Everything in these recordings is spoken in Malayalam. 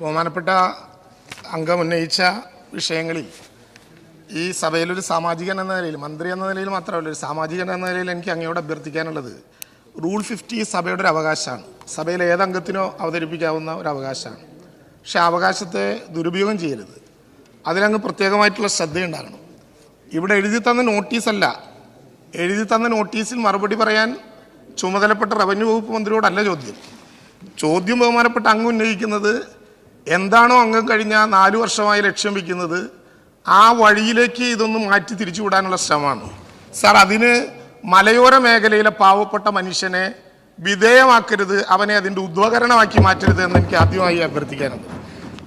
ബഹുമാനപ്പെട്ട അംഗം ഉന്നയിച്ച വിഷയങ്ങളിൽ ഈ സഭയിലൊരു സാമാജികൻ എന്ന നിലയിൽ മന്ത്രി എന്ന നിലയിൽ മാത്രമല്ല ഒരു സാമാജികൻ എന്ന നിലയിൽ എനിക്ക് അങ്ങയോട് അഭ്യർത്ഥിക്കാനുള്ളത് റൂൾ ഫിഫ്റ്റി സഭയുടെ ഒരു അവകാശമാണ്. സഭയിൽ ഏത് അംഗത്തിനോ അവതരിപ്പിക്കാവുന്ന ഒരു അവകാശമാണ്. പക്ഷെ അവകാശത്തെ ദുരുപയോഗം ചെയ്യരുത്. അതിലങ്ങ് പ്രത്യേകമായിട്ടുള്ള ശ്രദ്ധയുണ്ടാകണം. ഇവിടെ എഴുതി തന്ന നോട്ടീസല്ല എഴുതി തന്ന നോട്ടീസിൽ മറുപടി പറയാൻ ചുമതലപ്പെട്ട റവന്യൂ വകുപ്പ് മന്ത്രിയോടല്ല ചോദ്യം. ചോദ്യം ബഹുമാനപ്പെട്ട അങ്ങ് ഉന്നയിക്കുന്നത് എന്താണോ അംഗം കഴിഞ്ഞ നാല് വർഷമായി ലക്ഷ്യം വയ്ക്കുന്നത് ആ വഴിയിലേക്ക് ഇതൊന്ന് മാറ്റി തിരിച്ചുവിടാനുള്ള ശ്രമമാണ്. സാർ അതിന് മലയോര മേഖലയിലെ പാവപ്പെട്ട മനുഷ്യനെ വിധേയമാക്കരുത് അവനെ അതിന്റെ ഉദ്വകരണമാക്കി മാറ്റരുത് എന്ന് എനിക്ക് ആദ്യമായി അഭ്യർത്ഥിക്കാനുണ്ട്.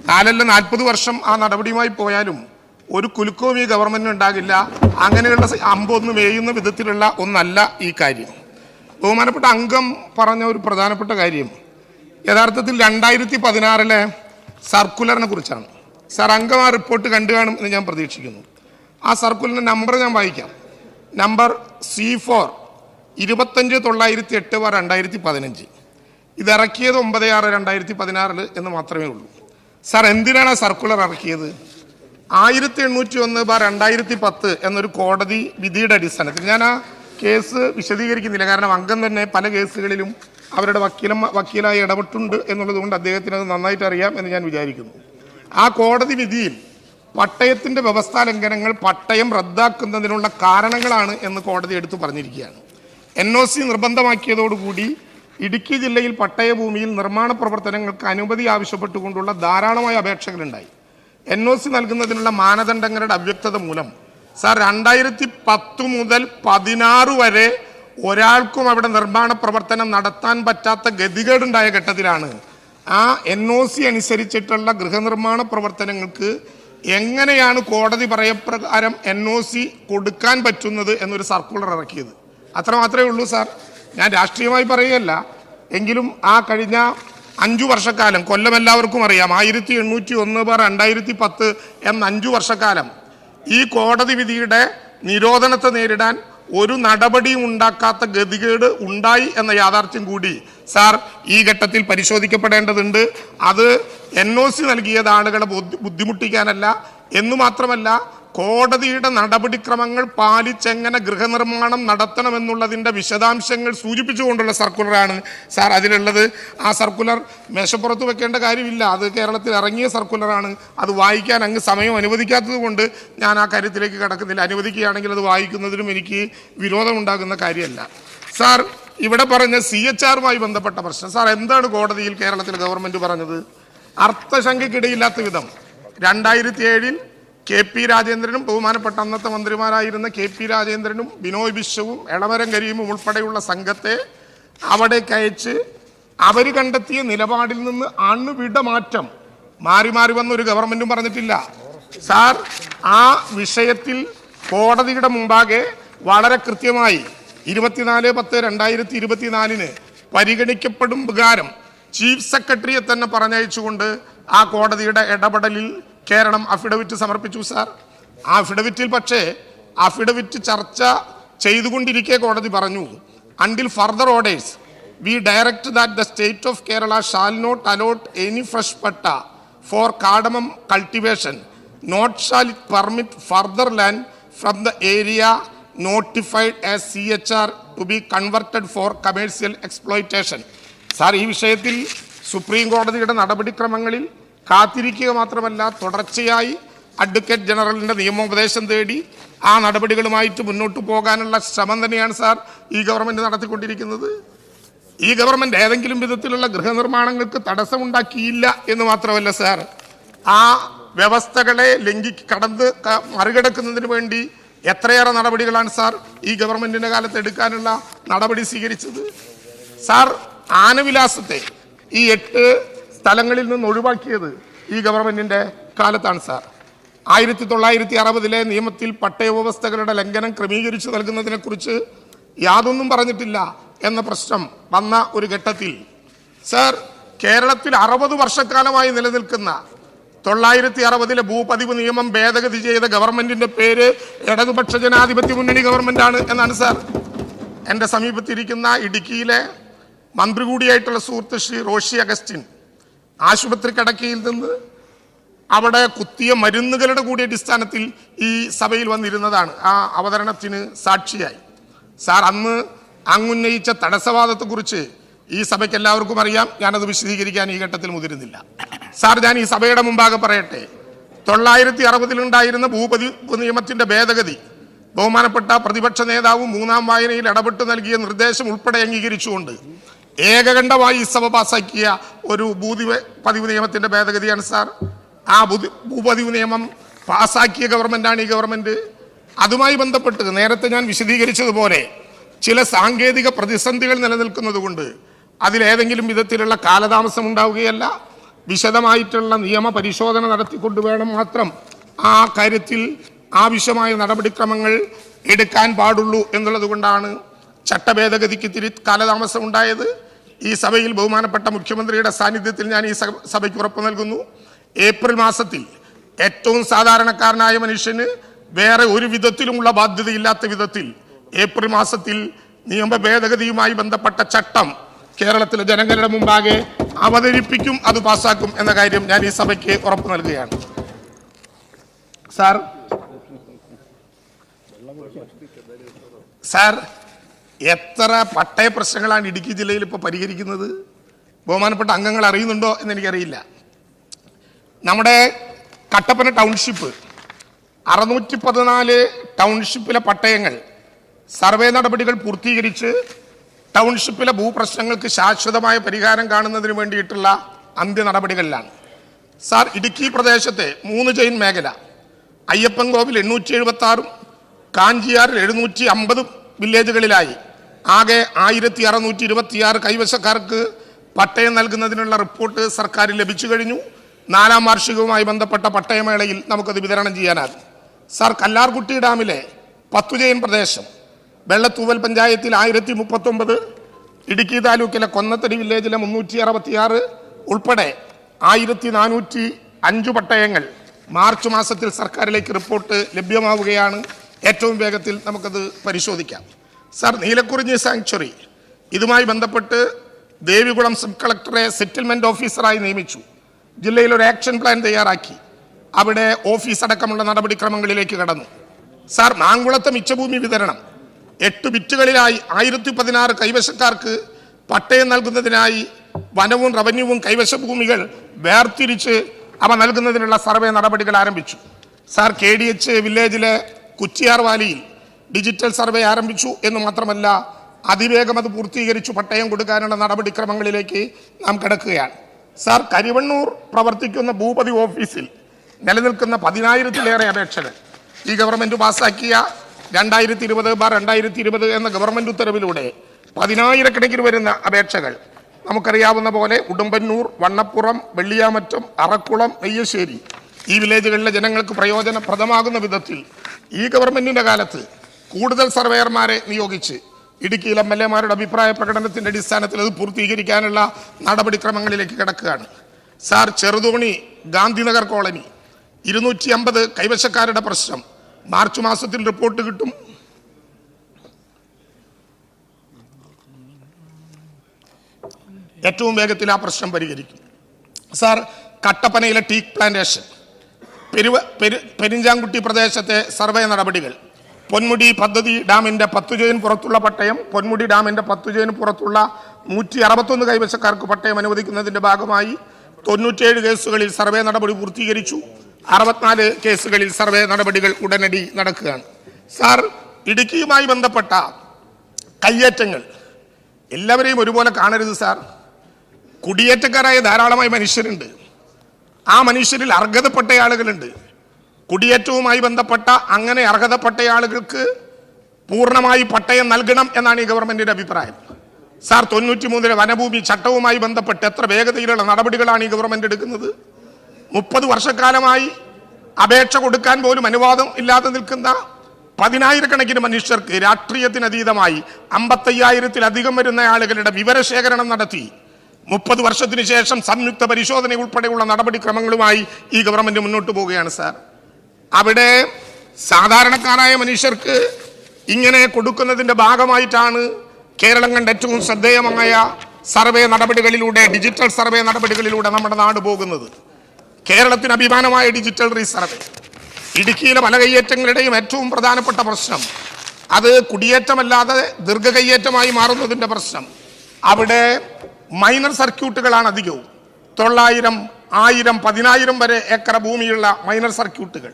നാലല്ല നാൽപ്പത് വർഷം ആ നടപടിയുമായി പോയാലും ഒരു കുലുക്കവും ഈ ഗവൺമെന്റ് ഉണ്ടാകില്ല. അങ്ങനെയുള്ള അമ്പൊന്ന് മേയുന്ന വിധത്തിലുള്ള ഒന്നല്ല ഈ കാര്യം. ബഹുമാനപ്പെട്ട അംഗം പറഞ്ഞ ഒരു പ്രധാനപ്പെട്ട കാര്യം. യഥാർത്ഥത്തിൽ രണ്ടായിരത്തി പതിനാറിലെ സർക്കുലറിനെ കുറിച്ചാണ്. സാർ അംഗം ആ റിപ്പോർട്ട് കണ്ടു കാണും എന്ന് ഞാൻ പ്രതീക്ഷിക്കുന്നു. ആ സർക്കുലറിന്റെ നമ്പർ ഞാൻ വായിക്കാം. നമ്പർ സി ഫോർ ഇരുപത്തഞ്ച് തൊള്ളായിരത്തി എട്ട് ബാർ രണ്ടായിരത്തി പതിനഞ്ച് ഇതിറക്കിയത് ഒമ്പത് ആറ് രണ്ടായിരത്തി പതിനാറിൽ എന്ന് മാത്രമേ ഉള്ളൂ. സാർ എന്തിനാണ് ആ സർക്കുലർ ഇറക്കിയത്? ആയിരത്തി എണ്ണൂറ്റി ഒന്ന് ബാർ രണ്ടായിരത്തി പത്ത് എന്നൊരു കോടതി വിധിയുടെ അടിസ്ഥാനത്തിൽ. ഞാൻ ആ കേസ് വിശദീകരിക്കുന്നില്ല. കാരണം അംഗം തന്നെ പല കേസുകളിലും അവരുടെ വക്കീലം വക്കീലായി ഇടപെട്ടുണ്ട് എന്നുള്ളതുകൊണ്ട് അദ്ദേഹത്തിന് അത് നന്നായിട്ട് അറിയാം എന്ന് ഞാൻ വിചാരിക്കുന്നു. ആ കോടതി വിധിയിൽ പട്ടയത്തിന്റെ വ്യവസ്ഥാ ലംഘനങ്ങൾ പട്ടയം റദ്ദാക്കുന്നതിനുള്ള കാരണങ്ങളാണ് എന്ന് കോടതി എടുത്തു പറഞ്ഞിരിക്കുകയാണ്. എൻ ഒ സി നിർബന്ധമാക്കിയതോടുകൂടി ഇടുക്കി ജില്ലയിൽ പട്ടയഭൂമിയിൽ നിർമ്മാണ പ്രവർത്തനങ്ങൾക്ക് അനുമതി ആവശ്യപ്പെട്ടുകൊണ്ടുള്ള ധാരാളമായ അപേക്ഷകളുണ്ടായി. എൻ ഒ സി നൽകുന്നതിനുള്ള മാനദണ്ഡങ്ങളുടെ അവ്യക്തത മൂലം സാർ രണ്ടായിരത്തി പത്ത് മുതൽ പതിനാറ് വരെ ഒരാൾക്കും അവിടെ നിർമ്മാണ പ്രവർത്തനം നടത്താൻ പറ്റാത്ത ഗതികേടുണ്ടായ ഘട്ടത്തിലാണ്. ആ എൻ ഒ സി അനുസരിച്ചിട്ടുള്ള ഗൃഹനിർമ്മാണ പ്രവർത്തനങ്ങൾക്ക് എങ്ങനെയാണ് കോടതി പറയപ്രകാരം എൻ ഒ സി കൊടുക്കാൻ പറ്റുന്നത് എന്നൊരു സർക്കുലർ ഇറക്കിയത്. അത്ര മാത്രമേ ഉള്ളൂ സാർ. ഞാൻ രാഷ്ട്രീയമായി പറയുകയല്ല. എങ്കിലും ആ കഴിഞ്ഞ അഞ്ചു വർഷക്കാലം കൊല്ലം എല്ലാവർക്കും അറിയാം. ആയിരത്തി എണ്ണൂറ്റി ഒന്ന് ബാർ രണ്ടായിരത്തി പത്ത് എന്ന അഞ്ചു വർഷക്കാലം ഈ കോടതി വിധിയുടെ നിരോധനത്തെ നേരിടാൻ ഒരു നടപടിയും ഉണ്ടാക്കാത്ത ഗതികേട് ഉണ്ടായി എന്ന യാഥാർത്ഥ്യം കൂടി സാർ ഈ ഘട്ടത്തിൽ പരിശോധിക്കപ്പെടേണ്ടതുണ്ട്. അത് എൻ ഒ സി നൽകിയത് ആളുകളെ ബുദ്ധിമുട്ടിക്കാനല്ല. എന്നു മാത്രമല്ല കോടതിയുടെ നടപടിക്രമങ്ങൾ പാലിച്ചെങ്ങനെ ഗൃഹനിർമ്മാണം നടത്തണമെന്നുള്ളതിന്റെ വിശദാംശങ്ങൾ സൂചിപ്പിച്ചുകൊണ്ടുള്ള സർക്കുലറാണ് സാർ. അതിലുള്ളത് ആ സർക്കുലർ മേശപ്പുറത്ത് വെക്കേണ്ട കാര്യമില്ല. അത് കേരളത്തിൽ ഇറങ്ങിയ സർക്കുലറാണ്. അത് വായിക്കാൻ അങ്ങ് സമയം അനുവദിക്കാത്തത് കൊണ്ട് ഞാൻ ആ കാര്യത്തിലേക്ക് കടക്കുന്നില്ല. അനുവദിക്കുകയാണെങ്കിൽ അത് വായിക്കുന്നതിനും എനിക്ക് വിരോധമുണ്ടാകുന്ന കാര്യമല്ല. സാർ ഇവിടെ പറഞ്ഞ സി എച്ച് ആറുമായി ബന്ധപ്പെട്ട പ്രശ്നം. സാർ എന്താണ് കോടതിയിൽ കേരളത്തിലെ ഗവൺമെന്റ് പറഞ്ഞത്? അർത്ഥശങ്കയ്ക്കിടയില്ലാത്ത വിധം. രണ്ടായിരത്തി ഏഴിൽ കെ പി രാജേന്ദ്രനും ബഹുമാനപ്പെട്ട അന്നത്തെ മന്ത്രിമാരായിരുന്ന കെ പി രാജേന്ദ്രനും ബിനോയ് വിശ്വവും എളമരം കരീമും ഉൾപ്പെടെയുള്ള സംഘത്തെ അവിടേക്ക് അയച്ച് അവർ കണ്ടെത്തിയ നിലപാടിൽ നിന്ന് അണുവിട മാറ്റം മാറി മാറി വന്ന ഒരു ഗവൺമെന്റും പറഞ്ഞിട്ടില്ല. സാർ ആ വിഷയത്തിൽ കോടതിയുടെ മുമ്പാകെ വളരെ കൃത്യമായി ഇരുപത്തിനാല് പത്ത് രണ്ടായിരത്തി ഇരുപത്തിനാലിന് പരിഗണിക്കപ്പെടും വികാരം ചീഫ് സെക്രട്ടറിയെ തന്നെ പറഞ്ഞയച്ചുകൊണ്ട് ആ കോടതിയുടെ ഇടപെടലിൽ കേരളം അഫിഡവിറ്റ് സമർപ്പിച്ചു സാർ ആ അഫിഡവിറ്റിൽ പക്ഷേ അഫിഡവിറ്റ് ചർച്ച ചെയ്തുകൊണ്ടിരിക്കെ കോടതി പറഞ്ഞു. Until further orders we direct that the state of Kerala shall not allot any fresh patta for cardamom cultivation not shall it permit further land from the area notified as C H R to be converted for commercial exploitation sir ഈ വിഷയത്തിൽ സുപ്രീം കോടതിയുടെ നടപടിക്രമങ്ങളിൽ കാത്തിരിക്കുക മാത്രമല്ല തുടർച്ചയായി അഡ്വക്കേറ്റ് ജനറലിന്റെ നിയമോപദേശം തേടി ആ നടപടികളുമായിട്ട് മുന്നോട്ട് പോകാനുള്ള ശ്രമം തന്നെയാണ് സാർ ഈ ഗവൺമെന്റ് നടത്തിക്കൊണ്ടിരിക്കുന്നത്. ഈ ഗവൺമെന്റ് ഏതെങ്കിലും വിധത്തിലുള്ള ഗൃഹനിർമ്മാണങ്ങൾക്ക് തടസ്സമുണ്ടാക്കിയില്ല എന്ന് മാത്രമല്ല സാർ. ആ വ്യവസ്ഥകളെ ലംഘി കടന്ന് മറികടക്കുന്നതിന് വേണ്ടി എത്രയേറെ നടപടികളാണ് സാർ ഈ ഗവൺമെന്റിന്റെ കാലത്ത് എടുക്കാനുള്ള നടപടി സ്വീകരിച്ചത്. സാർ ആനവിലാസത്തെ ഈ എട്ട് സ്ഥലങ്ങളിൽ നിന്ന് ഒഴിവാക്കിയത് ഈ ഗവൺമെന്റിന്റെ കാലത്താണ് സാർ. ആയിരത്തി തൊള്ളായിരത്തി അറുപതിലെ നിയമത്തിൽ പട്ടയ വ്യവസ്ഥകളുടെ ലംഘനം ക്രമീകരിച്ചു നൽകുന്നതിനെക്കുറിച്ച് യാതൊന്നും പറഞ്ഞിട്ടില്ല എന്ന പ്രശ്നം വന്ന ഒരു ഘട്ടത്തിൽ സാർ കേരളത്തിൽ അറുപത് വർഷക്കാലമായി നിലനിൽക്കുന്ന തൊള്ളായിരത്തി അറുപതിലെ ഭൂപതിവ് നിയമം ഭേദഗതി ചെയ്ത ഗവൺമെന്റിന്റെ പേര് ഇടതുപക്ഷ ജനാധിപത്യ മുന്നണി ഗവൺമെന്റ് ആണ് എന്നാണ് സാർ. എന്റെ സമീപത്തിരിക്കുന്ന ഇടുക്കിയിലെ മന്ത്രി കൂടിയായിട്ടുള്ള സുഹൃത്ത് ശ്രീ റോഷി അഗസ്റ്റിൻ ആശുപത്രി കിടക്കയിൽ നിന്ന് അവിടെ കുത്തിയ മരുന്നുകളുടെ കൂടി അടിസ്ഥാനത്തിൽ ഈ സഭയിൽ വന്നിരുന്നതാണ്. ആ അവതരണത്തിന് സാക്ഷിയായി. സാർ അന്ന് അങ്ങുന്നയിച്ച തടസ്സവാദത്തെക്കുറിച്ച് ഈ സഭയ്ക്ക് എല്ലാവർക്കും അറിയാം. ഞാനത് വിശദീകരിക്കാൻ ഈ ഘട്ടത്തിൽ മുതിരുന്നില്ല. സാർ ഞാൻ ഈ സഭയുടെ മുമ്പാകെ പറയട്ടെ. തൊള്ളായിരത്തി അറുപതിലുണ്ടായിരുന്ന ഭൂപതി നിയമത്തിന്റെ ഭേദഗതി ബഹുമാനപ്പെട്ട പ്രതിപക്ഷ നേതാവും മൂന്നാം വായനയിൽ ഇടപെട്ട് നൽകിയ നിർദ്ദേശം ഉൾപ്പെടെ അംഗീകരിച്ചുകൊണ്ട് ഏകകണ്ഠമായി സഭ പാസാക്കിയ ഒരു ഭൂതി പതിവ് നിയമത്തിന്റെ ഭേദഗതിയാണ് സാർ. ആ ഭൂതി ഭൂപതിവ് നിയമം പാസാക്കിയ ഗവൺമെന്റാണ് ഈ ഗവൺമെന്റ്. അതുമായി ബന്ധപ്പെട്ട് നേരത്തെ ഞാൻ വിശദീകരിച്ചതുപോലെ ചില സാങ്കേതിക പ്രതിസന്ധികൾ നിലനിൽക്കുന്നത് കൊണ്ട് അതിലേതെങ്കിലും വിധത്തിലുള്ള കാലതാമസം ഉണ്ടാവുകയല്ല. വിശദമായിട്ടുള്ള നിയമ പരിശോധന നടത്തിക്കൊണ്ട് വേണം മാത്രം ആ കാര്യത്തിൽ ആവശ്യമായ നടപടിക്രമങ്ങൾ എടുക്കാൻ പാടുള്ളൂ എന്നുള്ളത് കൊണ്ടാണ് ചട്ടഭേദഗതിക്ക് തിരി കാലതാമസം ഉണ്ടായത്. ഈ സഭയിൽ ബഹുമാനപ്പെട്ട മുഖ്യമന്ത്രിയുടെ സാന്നിധ്യത്തിൽ ഞാൻ ഈ സഭയ്ക്ക് ഉറപ്പ് നൽകുന്നു. ഏപ്രിൽ മാസത്തിൽ ഏറ്റവും സാധാരണക്കാരനായ മനുഷ്യന് വേറെ ഒരു വിധത്തിലുമുള്ള ബാധ്യതയില്ലാത്ത വിധത്തിൽ ഏപ്രിൽ മാസത്തിൽ നിയമ ഭേദഗതിയുമായി ബന്ധപ്പെട്ട ചട്ടം കേരളത്തിലെ ജനങ്ങളുടെ മുമ്പാകെ അവതരിപ്പിക്കും അത് പാസാക്കും എന്ന കാര്യം ഞാൻ ഈ സഭയ്ക്ക് ഉറപ്പ് നൽകുകയാണ്. സാർ? സാർ? എത്ര പട്ടയ പ്രശ്നങ്ങളാണ് ഇടുക്കി ജില്ലയിൽ ഇപ്പോൾ പരിഹരിക്കുന്നത്? ബഹുമാനപ്പെട്ട അംഗങ്ങൾ അറിയുന്നുണ്ടോ എന്ന് എനിക്കറിയില്ല. നമ്മുടെ കട്ടപ്പന ടൗൺഷിപ്പ് അറുന്നൂറ്റി പതിനാല് ടൗൺഷിപ്പിലെ പട്ടയങ്ങൾ സർവേ നടപടികൾ പൂർത്തീകരിച്ച് ടൗൺഷിപ്പിലെ ഭൂപ്രശ്നങ്ങൾക്ക് ശാശ്വതമായ പരിഹാരം കാണുന്നതിന് വേണ്ടിയിട്ടുള്ള അന്ത്യ നടപടികളിലാണ്. സാർ ഇടുക്കി പ്രദേശത്തെ മൂന്ന് ചെയിൻ മേഖല അയ്യപ്പൻകോവിൽ എണ്ണൂറ്റി എഴുപത്തി ആറും കാഞ്ചിയാറിൽ എഴുന്നൂറ്റി അമ്പതും വില്ലേജുകളിലായി. ആകെ ആയിരത്തി അറുന്നൂറ്റി ഇരുപത്തിയാറ് കൈവശക്കാർക്ക് പട്ടയം നൽകുന്നതിനുള്ള റിപ്പോർട്ട് സർക്കാർ ലഭിച്ചു കഴിഞ്ഞു. നാലാം വാർഷികവുമായി ബന്ധപ്പെട്ട പട്ടയമേളയിൽ നമുക്കത് വിതരണം ചെയ്യാനാകും. സാർ കല്ലാർകുട്ടി ഡാമിലെ പത്തുജയൻ പ്രദേശം വെള്ളത്തൂവൽ പഞ്ചായത്തിൽ ആയിരത്തി മുപ്പത്തൊമ്പത് ഇടുക്കി താലൂക്കിലെ കൊന്നത്തടി വില്ലേജിലെ മുന്നൂറ്റി അറുപത്തിയാറ് ഉൾപ്പെടെ ആയിരത്തി നാനൂറ്റി അഞ്ച് പട്ടയങ്ങൾ മാർച്ച് മാസത്തിൽ സർക്കാരിലേക്ക് റിപ്പോർട്ട് ലഭ്യമാവുകയാണ്. ഏറ്റവും വേഗത്തിൽ നമുക്കത് പരിശോധിക്കാം. Sir Neelakurinji sanctuary. ഇതുമായി ബന്ധപ്പെട്ട് ദേവികുളം സബ് കളക്ടറെ സെറ്റിൽമെന്റ് ഓഫീസറായി നിയമിച്ചു. ജില്ലയിൽ ഒരു ആക്ഷൻ പ്ലാൻ തയ്യാറാക്കി. അവിടെ ഓഫീസ് അടക്കമുള്ള നടപടിക്രമങ്ങളിലേക്ക് കടന്നു. സാർ മാങ്കുളത്തെ മിച്ചഭൂമി വിതരണം. എട്ട് ബിറ്റുകളിലായി ആയിരത്തി പതിനാറ് കൈവശക്കാർക്ക് പട്ടയം നൽകുന്നതിനായി വനവും റവന്യൂവും കൈവശ ഭൂമികൾ വേർതിരിച്ച് അവ നൽകുന്നതിനുള്ള സർവേ നടപടികൾ ആരംഭിച്ചു. സാർ കെ ഡി എച്ച് വില്ലേജിലെ കുറ്റിയാർ വാലിയിൽ ഡിജിറ്റൽ സർവേ ആരംഭിച്ചു എന്ന് മാത്രമല്ല അതിവേഗം അത് പൂർത്തീകരിച്ചു പട്ടയം കൊടുക്കാനുള്ള നടപടിക്രമങ്ങളിലേക്ക് നാം കിടക്കുകയാണ്. സാർ കരിവണ്ണൂർ പ്രവർത്തിക്കുന്ന ഭൂപതി ഓഫീസിൽ നിലനിൽക്കുന്ന പതിനായിരത്തിലേറെ അപേക്ഷകൾ ഈ ഗവൺമെന്റ് പാസാക്കിയ രണ്ടായിരത്തി ഇരുപത് ബാർ രണ്ടായിരത്തി ഇരുപത് എന്ന ഗവൺമെന്റ് ഉത്തരവിലൂടെ പതിനായിരക്കണക്കിന് വരുന്ന അപേക്ഷകൾ നമുക്കറിയാവുന്ന പോലെ ഉടുമ്പന്നൂർ വണ്ണപ്പുറം വെള്ളിയാമറ്റം അറക്കുളം നെയ്യശ്ശേരി ഈ വില്ലേജുകളിലെ ജനങ്ങൾക്ക് പ്രയോജനപ്രദമാകുന്ന വിധത്തിൽ ഈ ഗവൺമെന്റിന്റെ കാലത്ത് കൂടുതൽ സർവേയർമാരെ നിയോഗിച്ച് ഇടുക്കിയിൽ എം എൽ എമാരുടെ അഭിപ്രായ പ്രകടനത്തിന്റെ അടിസ്ഥാനത്തിൽ അത് പൂർത്തീകരിക്കാനുള്ള നടപടിക്രമങ്ങളിലേക്ക് കിടക്കുകയാണ്. സാർ ചെറുതോണി ഗാന്ധിനഗർ കോളനി ഇരുന്നൂറ്റി അമ്പത് കൈവശക്കാരുടെ പ്രശ്നം. മാർച്ച് മാസത്തിൽ റിപ്പോർട്ട് കിട്ടും. ഏറ്റവും വേഗത്തിൽ ആ പ്രശ്നം പരിഹരിക്കും. സാർ കട്ടപ്പനയിലെ ടീക്ക് പ്ലാന്റേഷൻ പെരുവ പെരു പെരിഞ്ചാങ്കുട്ടി പ്രദേശത്തെ സർവേ നടപടികൾ പൊന്മുടി പദ്ധതി ഡാമിന്റെ ജോയിൻ പുറത്തുള്ള പട്ടയം പൊന്മുടി ഡാമിന്റെ ജോയിൻ പുറത്തുള്ള നൂറ്റി അറുപത്തൊന്ന് കൈവശക്കാർക്ക് പട്ടയം അനുവദിക്കുന്നതിന്റെ ഭാഗമായി തൊണ്ണൂറ്റേഴ് കേസുകളിൽ സർവേ നടപടി പൂർത്തീകരിച്ചു. അറുപത്തിനാല് കേസുകളിൽ സർവേ നടപടികൾ ഉടനടി നടക്കുകയാണ്. സാർ ഇടുക്കിയുമായി ബന്ധപ്പെട്ട കയ്യേറ്റങ്ങൾ എല്ലാവരെയും ഒരുപോലെ കാണരുത് സാർ. കുടിയേറ്റക്കാരായ ധാരാളമായി മനുഷ്യരുണ്ട്. ആ മനുഷ്യരിൽ അർഹതപ്പെട്ട ആളുകളുണ്ട് കുടിയേറ്റവുമായി ബന്ധപ്പെട്ട അങ്ങനെ അർഹതപ്പെട്ട ആളുകൾക്ക് പൂർണമായി പട്ടയം നൽകണം എന്നാണ് ഈ ഗവൺമെന്റിന്റെ അഭിപ്രായം. സാർ തൊണ്ണൂറ്റി മൂന്നിലെ വനഭൂമി ചട്ടവുമായി ബന്ധപ്പെട്ട് എത്ര വേഗതയിലുള്ള നടപടികളാണ് ഈ ഗവൺമെന്റ് എടുക്കുന്നത്? മുപ്പത് വർഷക്കാലമായി അപേക്ഷ കൊടുക്കാൻ പോലും അനുവാദം ഇല്ലാതെ നിൽക്കുന്ന പതിനായിരക്കണക്കിന് മനുഷ്യർക്ക് രാഷ്ട്രീയത്തിനതീതമായി അമ്പത്തയ്യായിരത്തിലധികം വരുന്ന ആളുകളുടെ വിവരശേഖരണം നടത്തി. മുപ്പത് വർഷത്തിന് ശേഷം സംയുക്ത പരിശോധന ഉൾപ്പെടെയുള്ള നടപടിക്രമങ്ങളുമായി ഈ ഗവൺമെന്റ് മുന്നോട്ട് പോവുകയാണ് സാർ. അവിടെ സാധാരണക്കാരായ മനുഷ്യർക്ക് ഇങ്ങനെ കൊടുക്കുന്നതിന്റെ ഭാഗമായിട്ടാണ് കേരളം കണ്ട ഏറ്റവും ശ്രദ്ധേയമായ സർവേ നടപടികളിലൂടെ ഡിജിറ്റൽ സർവേ നടപടികളിലൂടെ നമ്മുടെ നാട് പോകുന്നത്. കേരളത്തിന് അഭിമാനമായ ഡിജിറ്റൽ റീസർവേ ഇടുക്കിയിലെ പല കയ്യേറ്റങ്ങളുടെയും ഏറ്റവും പ്രധാനപ്പെട്ട പ്രശ്നം അത് കുടിയേറ്റമല്ലാതെ ദീർഘകയ്യേറ്റമായി മാറുന്നതിന്റെ പ്രശ്നം. അവിടെ മൈനർ സർക്യൂട്ടുകളാണ് അധികവും. തൊള്ളായിരം ആയിരം പതിനായിരം വരെ ഏക്കർ ഭൂമിയുള്ള മൈനർ സർക്യൂട്ടുകൾ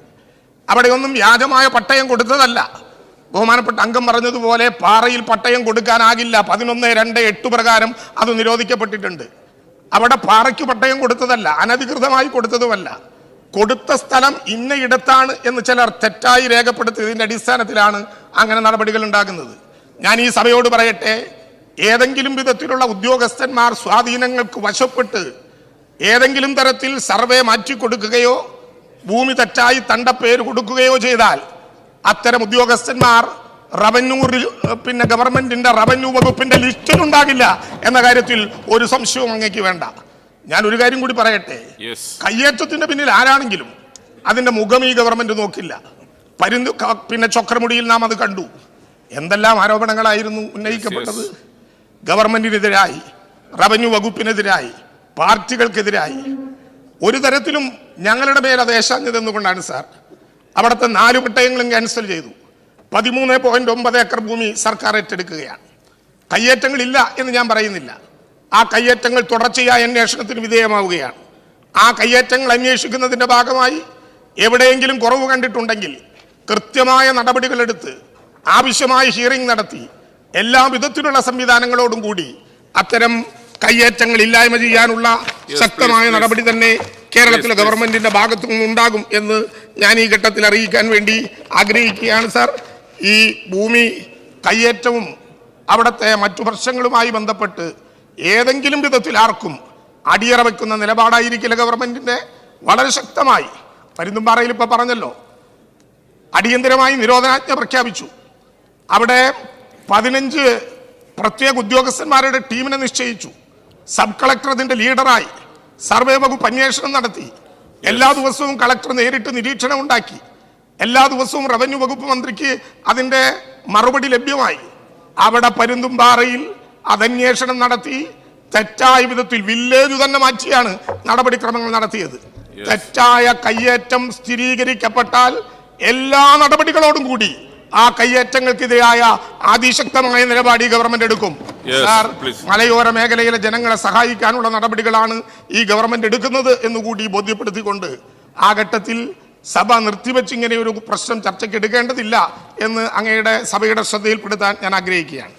അവിടെയൊന്നും വ്യാജമായ പട്ടയം കൊടുത്തതല്ല. ബഹുമാനപ്പെട്ട അംഗം പറഞ്ഞതുപോലെ പാറയിൽ പട്ടയം കൊടുക്കാനാകില്ല. പതിനൊന്ന് രണ്ട് എട്ട് പ്രകാരം അത് നിരോധിക്കപ്പെട്ടിട്ടുണ്ട്. അവിടെ പാറയ്ക്ക് പട്ടയം കൊടുത്തതല്ല. അനധികൃതമായി കൊടുത്തതുമല്ല. കൊടുത്ത സ്ഥലം ഇന്ന ഇടത്താണ് എന്ന് ചിലർ തെറ്റായി രേഖപ്പെടുത്തിയതിന്റെ അടിസ്ഥാനത്തിലാണ് അങ്ങനെ നടപടികൾ ഉണ്ടാകുന്നത്. ഞാൻ ഈ സഭയോട് പറയട്ടെ ഏതെങ്കിലും വിധത്തിലുള്ള ഉദ്യോഗസ്ഥന്മാർ സ്വാധീനങ്ങൾക്ക് വശപ്പെട്ട് ഏതെങ്കിലും തരത്തിൽ സർവേ മാറ്റിക്കൊടുക്കുകയോ ഭൂമി തെറ്റായി തണ്ട പേര് കൊടുക്കുകയോ ചെയ്താൽ അത്തരം ഉദ്യോഗസ്ഥന്മാർ റവന്യൂ പിന്നെ ഗവൺമെന്റിന്റെ റവന്യൂ വകുപ്പിന്റെ ലിസ്റ്റിൽ ഉണ്ടാകില്ല എന്ന കാര്യത്തിൽ ഒരു സംശയവും അങ്ങേക്ക് വേണ്ട. ഞാൻ ഒരു കാര്യം കൂടി പറയട്ടെ? കയ്യേറ്റത്തിന്റെ പിന്നിൽ ആരാണെങ്കിലും അതിന്റെ മുഖം ഈ ഗവൺമെന്റ് നോക്കില്ല. പരുന്ത് പിന്നെ ചൊക്രമുടിയിൽ നാം അത് കണ്ടു. എന്തെല്ലാം ആരോപണങ്ങളായിരുന്നു ഉന്നയിക്കപ്പെട്ടത്? ഗവൺമെന്റിനെതിരായി റവന്യൂ വകുപ്പിനെതിരായി പാർട്ടികൾക്കെതിരായി ഒരു തരത്തിലും ഞങ്ങളുടെ മേൽ അത് ഏശാഞ്ഞതെന്നുകൊണ്ടാണ് സാർ? അവിടുത്തെ നാല് പട്ടയങ്ങളും ക്യാൻസൽ ചെയ്തു. പതിമൂന്ന് പോയിന്റ് ഒമ്പത് ഏക്കർ ഭൂമി സർക്കാർ ഏറ്റെടുക്കുകയാണ്. കയ്യേറ്റങ്ങളില്ല എന്ന് ഞാൻ പറയുന്നില്ല. ആ കയ്യേറ്റങ്ങൾ തുടർച്ചയായ അന്വേഷണത്തിന് വിധേയമാവുകയാണ്. ആ കയ്യേറ്റങ്ങൾ അന്വേഷിക്കുന്നതിന്റെ ഭാഗമായി എവിടെയെങ്കിലും കുറവ് കണ്ടിട്ടുണ്ടെങ്കിൽ കൃത്യമായ നടപടികളെടുത്ത് ആവശ്യമായ ഹിയറിംഗ് നടത്തി എല്ലാ വിധത്തിലുള്ള സംവിധാനങ്ങളോടും കൂടി അത്തരം കയ്യേറ്റങ്ങൾ ഇല്ലായ്മ ചെയ്യാനുള്ള ശക്തമായ നടപടി തന്നെ കേരളത്തിലെ. ഗവൺമെന്റിന്റെ ഭാഗത്തു നിന്നുണ്ടാകും എന്ന് ഞാൻ ഈ ഘട്ടത്തിൽ അറിയിക്കാൻ വേണ്ടി ആഗ്രഹിക്കുകയാണ് സാർ. ഈ ഭൂമി കയ്യേറ്റവും അവിടുത്തെ മറ്റു പ്രശ്നങ്ങളുമായി ബന്ധപ്പെട്ട് ഏതെങ്കിലും വിധത്തിൽ ആർക്കും അടിയറ വെക്കുന്ന നിലപാടായിരിക്കില്ല ഗവൺമെന്റിന്റെ. വളരെ ശക്തമായി. പരുന്തുംപാറയിൽ ഇപ്പൊ പറഞ്ഞല്ലോ അടിയന്തരമായി നിരോധനാജ്ഞ പ്രഖ്യാപിച്ചു. അവിടെ പതിനഞ്ച് പ്രത്യേക ഉദ്യോഗസ്ഥന്മാരുടെ ടീമിനെ നിശ്ചയിച്ചു. സബ് കളക്ടർ അതിന്റെ ലീഡറായി. സർവേ വകുപ്പ് അന്വേഷണം നടത്തി. എല്ലാ ദിവസവും കളക്ടർ നേരിട്ട് നിരീക്ഷണം ഉണ്ടാക്കി. എല്ലാ ദിവസവും റവന്യൂ വകുപ്പ് മന്ത്രിക്ക് അതിന്റെ മറുപടി ലഭ്യമായി. അവിടെ പരുന്തുംപാറയിൽ അതന്വേഷണം നടത്തി. തെറ്റായ വിധത്തിൽ വില്ലേജ് തന്നെ മാറ്റിയാണ് നടപടിക്രമങ്ങൾ നടത്തിയത്. തെറ്റായ കയ്യേറ്റം സ്ഥിരീകരിക്കപ്പെട്ടാൽ എല്ലാ നടപടികളോടും കൂടി ആ കയ്യേറ്റങ്ങൾക്കെതിരായ അതിശക്തമായ നിലപാട് ഈ ഗവൺമെന്റ് എടുക്കും. സാർ. മലയോര മേഖലയിലെ ജനങ്ങളെ സഹായിക്കാനുള്ള നടപടികളാണ് ഈ ഗവൺമെന്റ് എടുക്കുന്നത് എന്നുകൂടി ബോധ്യപ്പെടുത്തിക്കൊണ്ട് ആ ഘട്ടത്തിൽ സഭ നിർത്തിവെച്ച് ഇങ്ങനെ ഒരു പ്രശ്നം ചർച്ചയ്ക്ക് എടുക്കേണ്ടതില്ല എന്ന് അങ്ങയുടെ സഭയുടെ ശ്രദ്ധയിൽപ്പെടുത്താൻ ഞാൻ ആഗ്രഹിക്കുകയാണ്